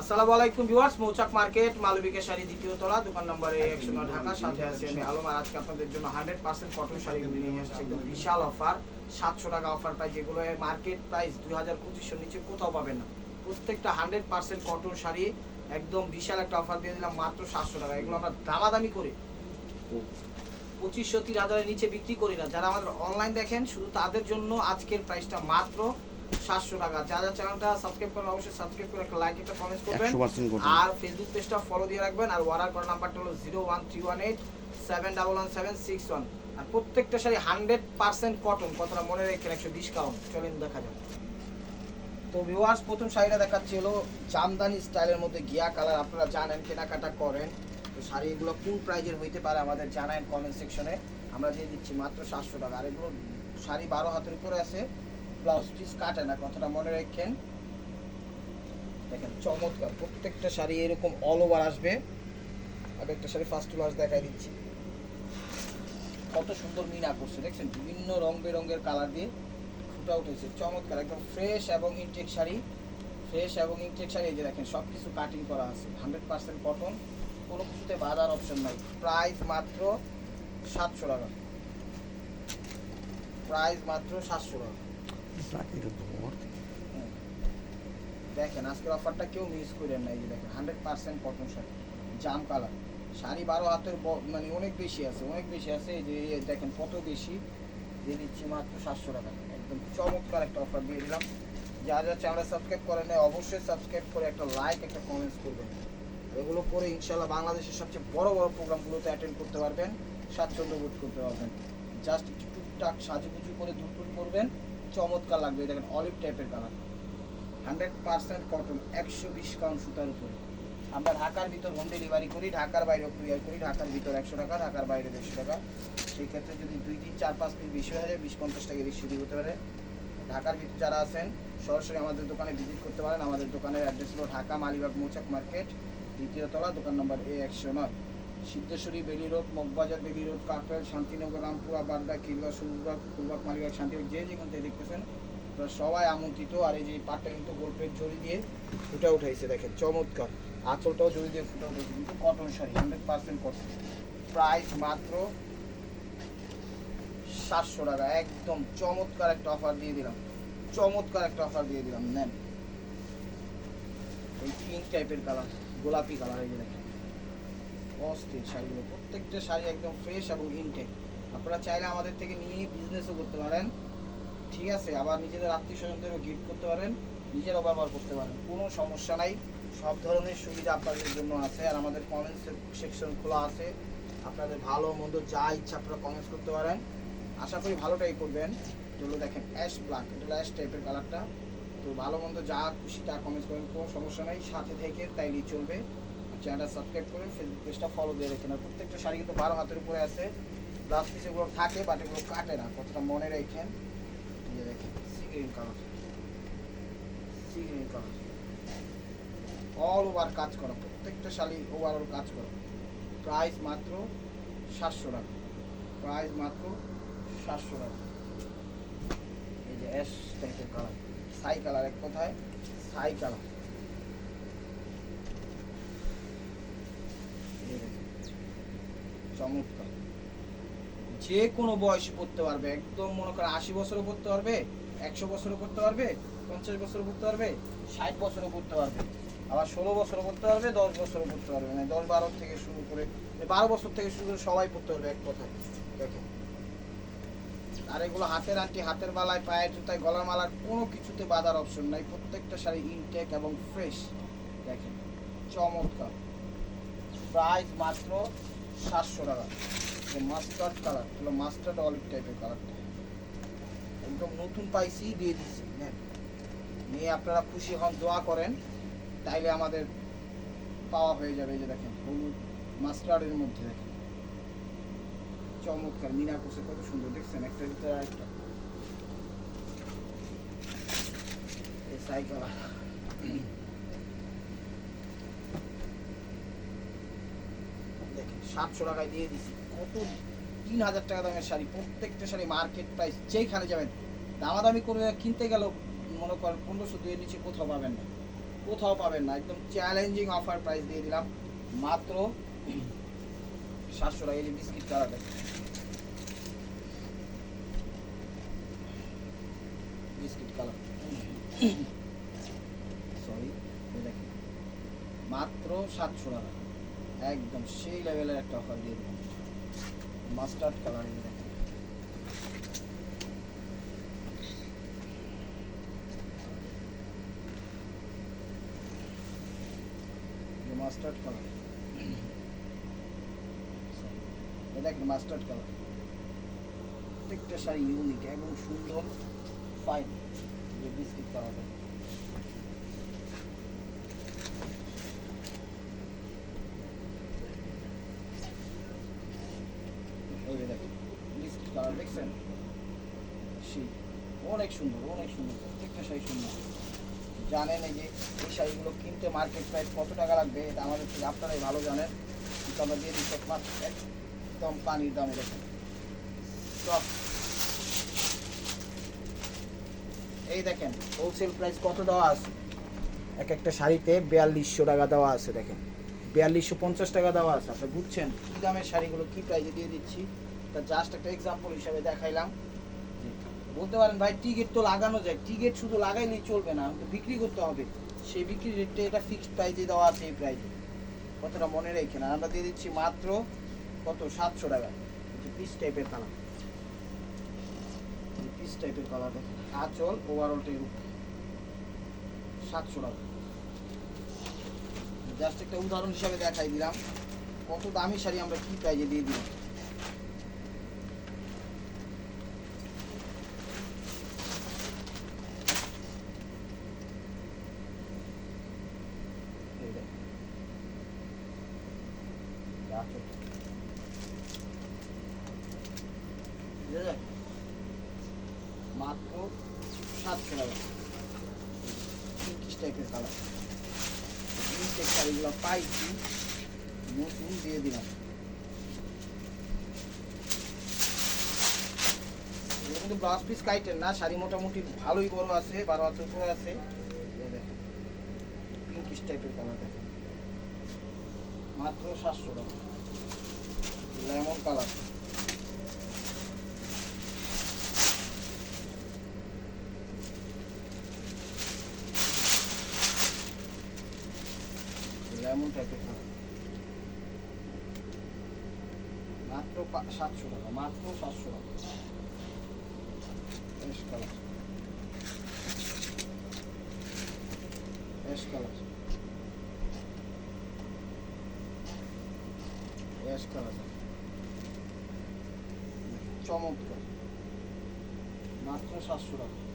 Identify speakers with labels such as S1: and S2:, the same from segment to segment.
S1: আসসালামু আলাইকুম viewers, Mouchak market Malabika sari দ্বিতীয় তলা, দোকান নম্বরে একশো নয়, ঢাকা, সাথে আছি আমি আলম। আর আজকে আপনাদের জন্য হান্ড্রেড পার্সেন্ট কটন শাড়িগুলো নিয়ে আসছি একদম বিশাল অফার সাতশো টাকা অফার প্রাইস যেগুলো মার্কেট প্রাইস দুই হাজার পঁচিশশোর নিচে কোথাও পাবেন না। প্রত্যেকটা হান্ড্রেড পার্সেন্ট কটন শাড়ি, একদম বিশাল একটা অফার দিয়ে দিলাম, মাত্র সাতশো টাকা। এগুলো আমরা দামাদামি করে। পঁচিশশো, তিন হাজারের নিচে বিক্রি করি না। যারা আমাদের অনলাইন দেখেন, শুধু তাদের জন্য আজকের প্রাইসটা মাত্র সাতশো টাকা। যারা চ্যানেলটা সাবস্ক্রাইব করেন অবশ্যই সাবস্ক্রাইব করে একটা লাইক একটা কমেন্ট করবেন। আর ফেসবুক পেজটা ফলো দিয়ে রাখবেন আর অর্ডার করার নাম্বারটা হলো zero one three one eight seven double one seven six one আর প্রত্যেকটা শাড়ি হান্ড্রেড পার্সেন্ট কটন কথাটা মনে রেখেন একশো ডিসকাউন্ট চলেন দেখা যাক। তো ভিউয়ার্স প্রথম শাড়িটা দেখাচ্ছি হলো জামদানি স্টাইলের মধ্যে গিয়া কালার আপনারা জানেন কেনাকাটা করেন। তো শাড়ি এগুলো কোন প্রাইজের হইতে পারে আমাদের জানান কমেন্ট সেকশনে আমরা দিয়ে দিচ্ছি মাত্র সাতশো টাকা। আর এগুলো শাড়ি বারো হাতের উপরে আছে। ব্লাউজ পিস কাটে না, কথাটা মনে রাখেন। দেখেন, চমৎকার, প্রত্যেকটা শাড়ি এরকম অল ওভার আসবে। আর একটা শাড়ি ফার্স্ট ক্লাস দেখাই দিচ্ছি। কত সুন্দর মিনা করছে, দেখছেন? বিভিন্ন রং বেরঙের কালার দিয়ে ফুটা উঠেছে। চমৎকার, একদম ফ্রেশ এবং ইনটেক শাড়ি। ফ্রেশ এবং ইনটেক শাড়ি, এই যে দেখেন সব কিছু কাটিং করা আছে। হান্ড্রেড পার্সেন্ট কটন কোনো কিছুতে বাজার অপশন নাই। প্রাইস মাত্র সাতশো টাকা। প্রাইস মাত্র সাতশো টাকা। দেখেন, আজকের অফারটা কেউ মিস করেন না এই যে দেখেন হান্ড্রেড পার্সেন্ট কটন শাড়ি জাম কালার শাড়ি বারো হাতের মানে অনেক বেশি আছে, অনেক বেশি আছে যে দেখেন, কত বেশি? দিয়ে দিচ্ছি মাত্র সাতশো টাকা। একদম চমৎকার একটা অফার দিয়ে দিলাম। যারা যারা চ্যানেল সাবস্ক্রাইব করেন নাই, অবশ্যই সাবস্ক্রাইব করে একটা লাইক একটা কমেন্টস করবেন। এগুলো করে ইনশাল্লাহ বাংলাদেশের সবচেয়ে বড় বড় প্রোগ্রামগুলোতে অ্যাটেন্ড করতে পারবেন, স্বাচ্ছন্দ্য বোধ করতে পারবেন। জাস্ট একটু টুকটাক সাজুগুজু করে দূর করবেন। চমৎকার লাগবে দেখেন অলিভ টাইপের কালার হান্ড্রেড পার্সেন্ট কটন একশো বিশ কাউন্ট সুতার উপরে। আমরা ঢাকার ভিতর হোম ডেলিভারি করি, ঢাকার বাইরেও কুরিয়ার করি, ঢাকার ভিতর একশো টাকা, ঢাকার বাইরে দেড়শো টাকা। সেই ক্ষেত্রে যদি দুই তিন চার পাঁচ পিস বেশি হয়ে যায়, বিশ পঞ্চাশ টাকা বেশি হতে পারে। ঢাকার ভিতর যারা আছেন, সরাসরি আমাদের দোকানে ভিজিট করতে পারেন। আমাদের দোকানের অ্যাড্রেস হলো ঢাকা মালিবাগ মৌচাক মার্কেট দ্বিতীয় তলা, দোকান নম্বর এ একশো নয়। Siddheswari Bailey road Moghbazar Bailey road Kakrail Shantinagar, Rampura Badda কিলবা সুরবাগ ফুলবাগ মালিবাগ শান্তিবাগ যে যেখান থেকে দেখতেছেন সবাই আমন্ত্রিত। আর এই যে পাটটা কিন্তু গোল্পের জড়ি দিয়ে ফুটা উঠাইছে দেখেন, চমৎকার। আঁচলটাও জড়ি দিয়ে ফুটা উঠাইছে কিন্তু cotton sari hundred percent cotton price মাত্র সাতশো টাকা, একদম চমৎকার একটা অফার দিয়ে দিলাম। চমৎকার একটা অফার দিয়ে দিলাম, নেন। এই পিঙ্ক টাইপের কালার গোলাপি কালার এই যে দেখেন। অস্থির শাড়িগুলো। প্রত্যেকটা শাড়ি একদম ফ্রেশ এবং ইনটেক আপনারা চাইলে আমাদের থেকে নিয়ে বিজনেসও করতে পারেন। ঠিক আছে, আবার নিজেদের আত্মীয় স্বজনদেরও গিফট করতে পারেন নিজেরও ব্যবহার করতে পারেন, কোনো সমস্যা নাই। সব ধরনের সুবিধা আপনাদের জন্য আছে আর আমাদের কমেন্টস সেকশন খোলা আছে। আপনাদের ভালো মন্দ যা ইচ্ছা আপনারা কমেন্টস করতে পারেন। আশা করি ভালোটাই করবেন। যেগুলো দেখেন অ্যাশ ব্ল্যাক এটা অ্যাশ টাইপের কালারটা তো ভালো মন্দ যা খুশি তা কমেন্টস করেন, কোনো সমস্যা নাই। সাথে থেকে তাইলেই চলবে। চ্যানেলটা সাবস্ক্রাইব করুন ফেসবুক পেজটা ফলো দিয়ে রেখেন। আর প্রত্যেকটা শাড়ি কিন্তু বারো হাতের উপরে আছে। ব্লাউজ পিস এগুলো থাকে বাট এগুলো কাটে না কতটা মনে রাখেন। যে দেখেন sea green colour sea green colour all over কাজ করা। প্রত্যেকটা শাড়ি ওভারঅল কাজ করা। প্রাইস মাত্র সাতশো টাকা। প্রাইস মাত্র সাতশো টাকা। এই যে অ্যাশ টাইপের কালার সাই কালার এক কথায়। সাই কালার এই দেখেন। চমৎকার। যে কোনো বয়সে পড়তে পারবে, একদম মনে করে আশি বছরও পড়তে পারবে, একশো বছরও পড়তে পারবে, পঞ্চাশ বছরও পড়তে পারবে, ষাট বছরও পড়তে পারবে, আবার ষোলো বছরও পড়তে পারবে, দশ বছরও পড়তে পারবে মানে দশ বারো থেকে শুরু করে বারো বছর থেকে শুরু করে সবাই পড়তে পারবে এক কথায় দেখেন আর এগুলো হাতের আংটি, হাতের মালায় পায়ের জুতায়, গলার মালার কোনো কিছুতে বাধার অপশন নাই, প্রত্যেকটা শাড়ি ইনটেক এবং ফ্রেশ দেখেন, চমৎকার। প্রাইস মাত্র সাতশো টাকা। মাস্টার্ড কালার হলো মাস্টার্ড অলিভ টাইপের কালারটা একদম নতুন পাইছি, দিয়ে দিচ্ছি নেন নিয়ে আপনারা খুশি হন, দোয়া করেন, তাইলে আমাদের পাওয়া হয়ে যাবে এই যে দেখেন, হলুদ মাস্টার্ডের মধ্যে দেখেন। চমৎকার মিনা কোষে কত সুন্দর, দেখছেন? একটা ভিতরে একটা এই সাইকেল দেখেন সাতশো টাকায় দিয়ে দিছি। কত? তিন হাজার টাকা দামের শাড়ি, প্রত্যেকটা শাড়ি মার্কেট প্রাইস যেইখানে যাবেন, দামাদামি করে কিনতে গেলেও মনে করেন পনেরোশো দুইয়ের নিচে কোথাও পাবেন না। কোথাও পাবেন না। একদম চ্যালেঞ্জিং অফার প্রাইস দিয়ে দিলাম। মাত্র সাতশো টাকা, এই বিস্কিট কালারটা বিস্কিট কালার সরি মাত্র সাতশো টাকা। একদম সেই লেভেলের একটা অফার দিয়ে দিলাম মাস্টার্ড কালার যে মাস্টার্ড কালার এটা দেখেন মাস্টার্ড কালার প্রত্যেকটা শাড়ি ইউনিক এবং সুন্দর ফাইন যে বিস্কিট কালারটা এই যে দেখেন বিস্কিট কালার দেখছেন সেই অনেক সুন্দর অনেক সুন্দর, প্রত্যেকটা শাড়ি সুন্দর। জানেন এই যে, এই শাড়িগুলো কিনতে মার্কেট প্রাইস কত টাকা লাগবে, এটা আমাদের আপনারাই ভালো জানেন। কিন্তু আমরা দিয়ে দিচ্ছি একদম পানির দামে দেখেন সব এই দেখেন হোলসেল প্রাইস কত দেওয়া আছে? এক একটা শাড়িতে বিয়াল্লিশশো টাকা দেওয়া আছে, দেখেন। বিয়াল্লিশশো পঞ্চাশ টাকা দেওয়া আছে আপনি বুঝছেন কী দামের শাড়িগুলো, কী প্রাইসে দিয়ে দিচ্ছি? তা জাস্ট একটা এক্সাম্পল হিসাবে দেখাইলাম। বলতে পারেন, ভাই টিকিট তো লাগানো যায়। টিকিট শুধু লাগাইলেই চলবে না, আমাকে বিক্রি করতে হবে। সেই বিক্রি রেটটা এটা ফিক্সড প্রাইজে দেওয়া আছে এই প্রাইজে কতটা মনে রেখে না আমরা দিয়ে দিচ্ছি মাত্র কত? সাতশো টাকা। পিস টাইপের কালার পিস টাইপের কালার দেখেন। আঁচল ওভারঅলটা এরকম সাতশো টাকা। জাস্ট একটা উদাহরণ হিসাবে দেখাই দিলাম। কত দামি শাড়ি আমরা কি প্রাইজে দিয়ে দিলাম এই দেখেন। এই আঁচল। বুঝা যায়? মাত্র সাতশো টাকা পিঙ্কিশ টাইপের কালার পিঙ্কের শাড়িগুলো পাইছি নতুন দিয়ে দিলাম কিন্তু ব্লাউজ পিস কাইটের না শাড়ি মোটামুটি ভালোই বড় আছে বারো হাতের উপরে আছে পিঙ্কিশ টাইপের কালার দেখেন মাত্র সাতশো টাকা। লেমন কালার লেমন টাইপের মাত্র সাতশো টাকা মাত্র সাতশো টাকা। চমৎকার। মাত্র সাতশো টাকা।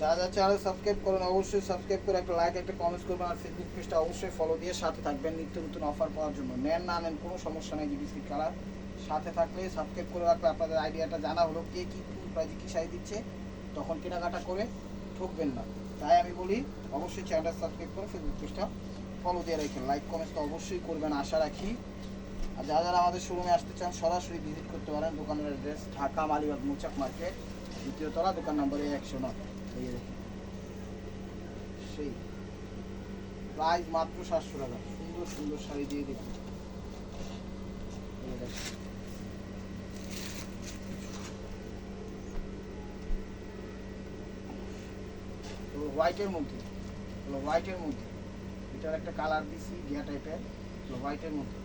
S1: যারা চ্যানেল সাবস্ক্রাইব করুন অবশ্যই সাবস্ক্রাইব করে একটা লাইক একটা কমেন্ট করবেন আর ফেসবুক পেজটা অবশ্যই ফলো দিয়ে সাথে থাকবেন। নিত্য নতুন অফার পাওয়ার জন্য। নেন না নেন, কোনো সমস্যা নেই বিস্কিট কালার সাথে থাকলে সাবস্ক্রাইব করে রাখলে আপনাদের আইডিয়াটা জানা হলো কে কী প্রাইজে কী শাড়ি দিচ্ছে। তখন কেনাকাটা করে ঠকবেন না। তাই আমি বলি, অবশ্যই চ্যানেলটা সাবস্ক্রাইব করে ফেসবুক পেজটা ফলো দিয়ে রাখেন। লাইক কমেন্ট তো অবশ্যই করবেন, আশা রাখি। আর যারা যারা আমাদের শোরুমে আসতে চান, সরাসরি ভিজিট করতে পারেন। দোকানের অ্যাড্রেস ঢাকা, মালিবাগ, মুচাক মার্কেট দ্বিতীয় তলা, দোকান নম্বর একশো নয়। সেই প্রাইস মাত্র সাতশো টাকা। সুন্দর সুন্দর শাড়ি দিয়ে দেখেন। হোয়াইটের মধ্যে। হোয়াইটের মধ্যে। এটার একটা কালার দিছি ঘিয়া টাইপের হোয়াইটের মধ্যে।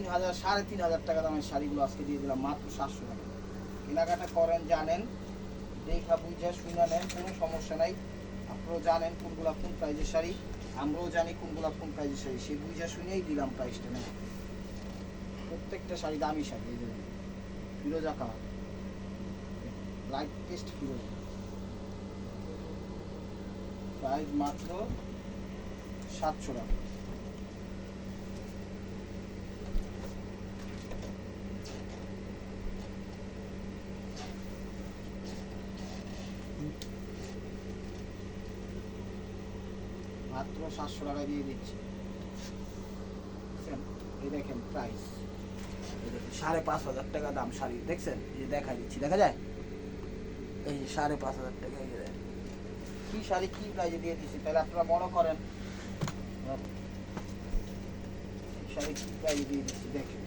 S1: তিন হাজার সাড়ে তিন হাজার টাকা দামের শাড়িগুলো আজকে দিয়ে দিলাম, মাত্র সাতশো টাকা। কেনাকাটা করেন, জানেন, দেখা বুঝা শুনে নেন, কোনো সমস্যা নাই। আপনারাও জানেন কোনগুলা কোন প্রাইজের শাড়ি, আমরাও জানি কোনগুলা কোন প্রাইজের শাড়ি। সেই বুঝা শুনেই দিলাম প্রাইসটা নেই প্রত্যেকটা শাড়ি দামি শাড়ি, এই ফিরোজা কালার। লাইট টেস্ট ফিরোজা। প্রাইস মাত্র সাতশো টাকা। মাত্র সাতশো টাকা দিয়ে দিচ্ছি। এই দেখেন প্রাইস সাড়ে পাঁচ হাজার টাকা দাম শাড়ি। দেখছেন? এই যে দেখা দিচ্ছি, দেখা যায়? এই যে সাড়ে পাঁচ হাজার টাকা, এই। কি শাড়ি, কি প্রাইজে দিয়ে দিচ্ছি? তাহলে আপনারা মনে করেন। শাড়ি কি প্রাইজে দিয়ে দিচ্ছি? দেখেন।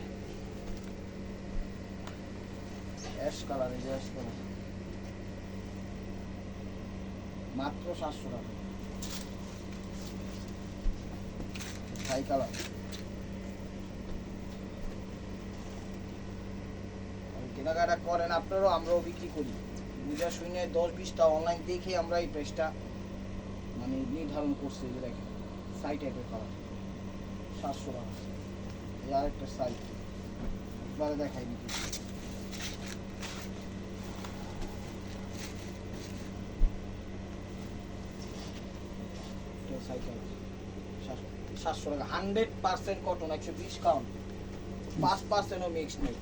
S1: অ্যাশ কালার, এই যে কালার। মাত্র সাতশো টাকা। ছাই কালার কেনাকাটা করেন আপনারাও, আমরাও বিক্রি করি। বুঝা শুনে দশ বিশটা অনলাইন দেখে আমরা এই প্রাইসটা মানে নির্ধারণ করছি যে দেখেন সাই টাইপের কালার সাতশো টাকা। এই আরেকটা সাইজ একবারে দেখাই দিচ্ছি। সাইকেল সাতশো টাকা। হান্ড্রেড পার্সেন্ট কটন একশো বিশ কাউন্ট পাঁচ পার্সেন্টও মিক্স নেই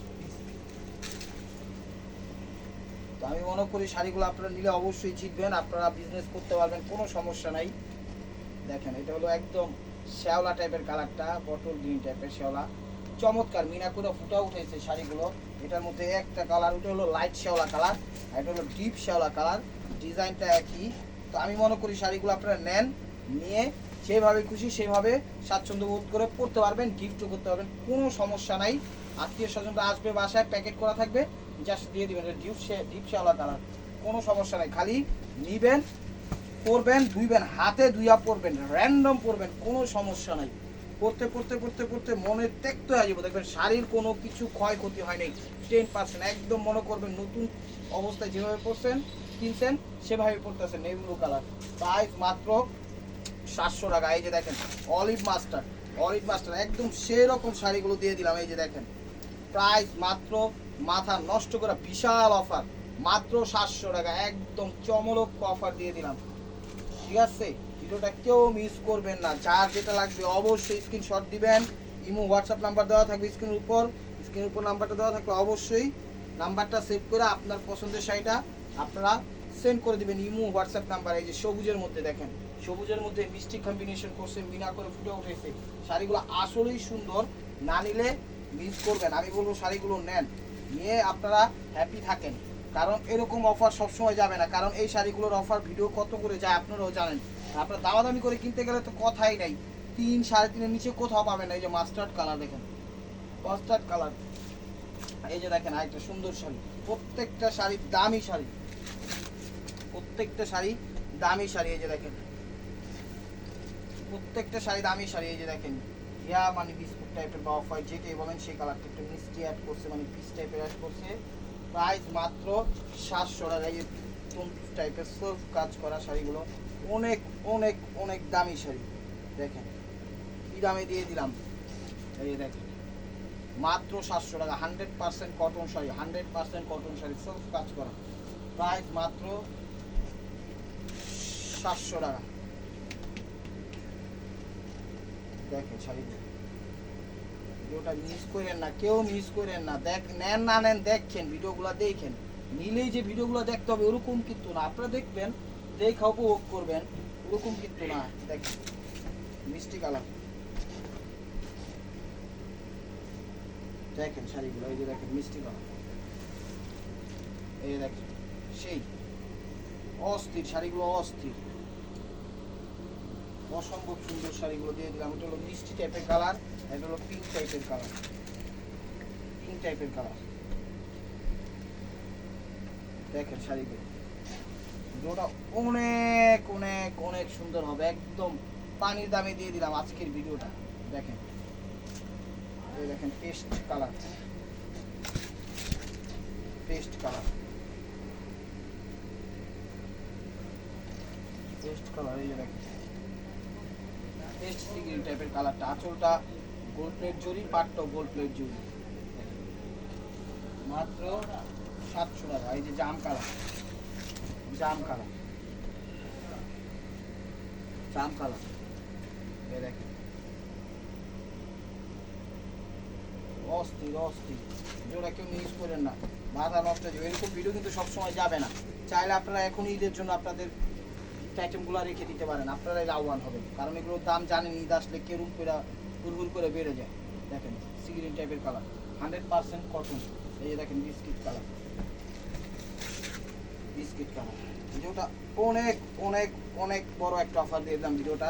S1: তো আমি মনে করি শাড়িগুলো আপনারা নিলে অবশ্যই জিতবেন, আপনারা বিজনেস করতে পারবেন, কোনো সমস্যা নাই। দেখেন, এটা হলো একদম শ্যাওলা টাইপের কালারটা বটল গ্রিন টাইপের শ্যাওলা। চমৎকার মিনা করে ফুটা উঠেছে শাড়িগুলো। এটার মধ্যে একটা কালার ওটা হলো লাইট শ্যাওলা কালার আর এটা হলো ডিপ শ্যাওলা কালার ডিজাইনটা একই। তো আমি মনে করি শাড়িগুলো আপনারা নেন, নিয়ে যেভাবে খুশি সেভাবে স্বাচ্ছন্দ্য বোধ করে পড়তে পারবেন গিফটও করতে পারবেন, কোনো সমস্যা নাই। আত্মীয় স্বজনরা আসবে, বাসায় প্যাকেট করা থাকবে জাস্ট দিয়ে দিবেন। এটা ডিপ শে ডিপ শ্যাওলা কালার কোনো সমস্যা নাই। খালি নিবেন, পরবেন, ধুইবেন, হাতে ধুইয়া পরবেন র্যান্ডম পরবেন, কোনো সমস্যা নাই। পড়তে পড়তে পড়তে পড়তে মনে ত্যক্ত হয়ে যাব। দেখবেন শাড়ির কোনো কিছু ক্ষয়ক্ষতি হয় নাই। টেন পার্সেন্ট একদম মনে করবেন নতুন অবস্থায় যেভাবে পড়ছেন, কিনছেন, সেভাবে পড়তেছেন। নেভি কালার প্রাইস মাত্র সাতশো টাকা। এই যে দেখেন অলিভ মাস্টার অলিভ মাস্টার একদম সেরকম শাড়িগুলো দিয়ে দিলাম। এই যে দেখেন প্রাইস মাত্র মাথা নষ্ট করা বিশাল অফার মাত্র সাতশো টাকা। একদম চমলক অফার দিয়ে দিলাম। ঠিক আছে? ভিডিওটা কেউ মিস করবেন না। যার যেটা লাগবে অবশ্যই স্ক্রিনশট দিবেন। ইমো হোয়াটসঅ্যাপ নাম্বার দেওয়া থাকবে স্ক্রিনের উপর। স্ক্রিনের উপর নাম্বারটা দেওয়া থাকবে অবশ্যই নাম্বারটা সেভ করে আপনার পছন্দের শাড়িটা আপনারা সেন্ড করে দিবেন। ইমো হোয়াটসঅ্যাপ নাম্বার এই যে সবুজের মধ্যে দেখেন। সবুজের মধ্যে মিষ্টি কম্বিনেশন করছে, মিনা করে ফুটে উঠেছে। শাড়িগুলো আসলেই সুন্দর, না নিলে মিস করবেন। আমি বলব শাড়িগুলো নেন। নিয়ে আপনারা হ্যাপি থাকেন। কারণ এরকম অফার সবসময় যাবে না। কারণ এই শাড়িগুলোর অফার ভিডিও কত করে যায় আপনারাও জানেন। আপনার দামাদামি করে কিনতে গেলে তো কথাই নাই। তিন সাড়ে তিনের নিচে কোথাও পাবেন না। এই যে মাস্টার্ড কালার দেখেন। মাস্টার্ড কালার এই যে দেখেন, আরেকটা সুন্দর শাড়ি। প্রত্যেকটা শাড়ি দামি শাড়ি। প্রত্যেকটা শাড়ি দামি শাড়ি। এই যে দেখেন। প্রত্যেকটা শাড়ি দামি শাড়ি এই যে দেখেন, ইয়া মানে বিস্কুট টাইপের বা অফ হোয়াইট যেটাই বলেন, সেই কালারটা একটু মিষ্টি অ্যাড করছে মানে পিস টাইপের অ্যাড করছে। প্রাইস মাত্র সাতশো টাকা। এই টাইপের সব কাজ করা শাড়িগুলো, অনেক অনেক অনেক দামি শাড়ি। দেখেন, কি দামে দিয়ে দিলাম? এই যে দেখেন, মাত্র সাতশো টাকা। Hundred percent cotton sari hundred percent cotton sari সব কাজ করা। প্রাইস মাত্র সাতশো টাকা। দেখেন শাড়িগুলো ভিডিওটা মিস করেন না, কেউ মিস করেন না। দেখ, নেন না নেন দেখছেন ভিডিওগুলো দেখেন। নিলেই যে ভিডিওগুলো দেখতে হবে, ওরকম কিন্তু না। আপনারা দেখবেন, দেখা উপভোগ করবেন, ওরকম কিন্তু না। দেখেন মিষ্টি কালার। দেখেন শাড়িগুলো, এই যে দেখেন, মিষ্টি কালার। এই দেখেন, সেই অস্থির, শাড়িগুলো অস্থির। অসম্ভব সুন্দর শাড়িগুলো দিয়ে দিলাম। এটা হলো মিষ্টি টাইপের কালার এটা হলো পিঙ্ক টাইপের কালার পিঙ্ক টাইপের কালার দেখেন শাড়িগুলো। ভিডিওটা অনেক অনেক অনেক সুন্দর হবে। একদম পানির দামে দিয়ে দিলাম আজকের ভিডিওটা। দেখেন। এই দেখেন paste colour paste colour paste colour এই যে দেখেন। পেস্ট সি গ্রিন টাইপের কালারটা আঁচলটা গোল্ড প্লেট জড়ি পাটটাও গোল্ড প্লেট জড়ি মাত্র সাতশো টাকা। এই যে জাম কালার জাম কালার জাম কালার এই দেখেন। অস্থির অস্থির। ভিডিওটা কেউ মিস করেন না। মাথা নষ্ট হয়ে এরকম ভিডিও কিন্তু সবসময় যাবে না। চাইলে আপনারা এখন ঈদের জন্য আপনাদের আইটেমগুলো রেখে দিতে পারেন, আপনারাই লাভবান হবেন। কারণ এগুলোর দাম জানেন, ঈদ আসলে কেরুম করে হুড়হুড় করে বেড়ে যায়। দেখেন সিগ্রিন টাইপের কালার হান্ড্রেড পার্সেন্ট কটন এই যে দেখেন বিস্কিট কালার বিস্কিট কালার ভিডিওটা অনেক অনেক অনেক বড় একটা অফার দিয়ে দিলাম ভিডিওটা।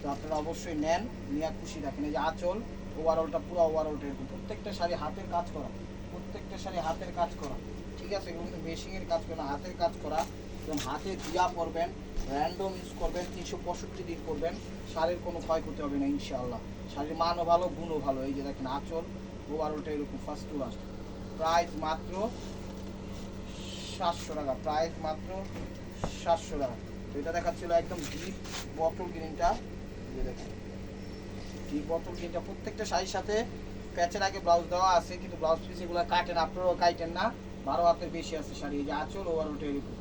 S1: তো আপনারা অবশ্যই নেন, নিয়ে খুশি রাখেন এই যে আঁচল ওভারঅলটা পুরো ওভারঅলটা এরকম। প্রত্যেকটা শাড়ি হাতের কাজ করা। প্রত্যেকটা শাড়ি হাতের কাজ করা। ঠিক আছে, এগুলো মেশিনের কাজ করা হাতের কাজ করা। এবং হাতে দিয়া পরবেন র্যান্ডম ইউজ করবেন, তিনশো পঁয়ষট্টি দিন করবেন শাড়ির কোনো ক্ষয়ক্ষতি হবে না, ইনশাআল্লাহ। শাড়ির মানও ভালো, গুণও ভালো। এই যে দেখেন আঁচল ওভারঅলটা এরকম ফার্স্ট টু লাস্ট প্রাইস মাত্র সাতশো টাকা প্রাইস মাত্র সাতশো টাকা। তো এটা দেখাচ্ছিল একদম ডিপ বটল গ্রিনটা দেখেন ডিপ বটল গ্রিনটা প্রত্যেকটা শাড়ির সাথে প্যাচের আগে ব্লাউজ দেওয়া আছে, কিন্তু ব্লাউজ পিস এগুলো কাটেন, আপনারাও কাটেন না। বারো হাতের বেশি আছে শাড়ি, এই যে আঁচল ওভার ওটা এরকম।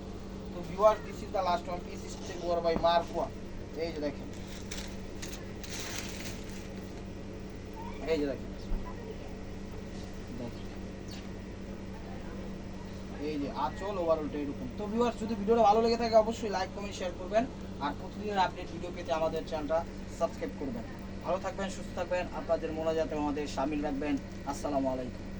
S1: তো viewer this is the last one piece is take over by মারকুয়া এই যে দেখেন। এই যে দেখেন। এই যে আঁচল ওভারঅলটা এরকম। তো ভিউয়ার্স যদি ভিডিওটা ভালো লেগে থাকে, অবশ্যই লাইক কমেন্ট শেয়ার করবেন। আর প্রতিদিনের আপডেট ভিডিও পেতে আমাদের চ্যানেলটা সাবস্ক্রাইব করবেন। ভালো থাকবেন, সুস্থ থাকবেন। আপনাদের মোনাজাতে আমাদের সামিল রাখবেন। আসসালামু আলাইকুম।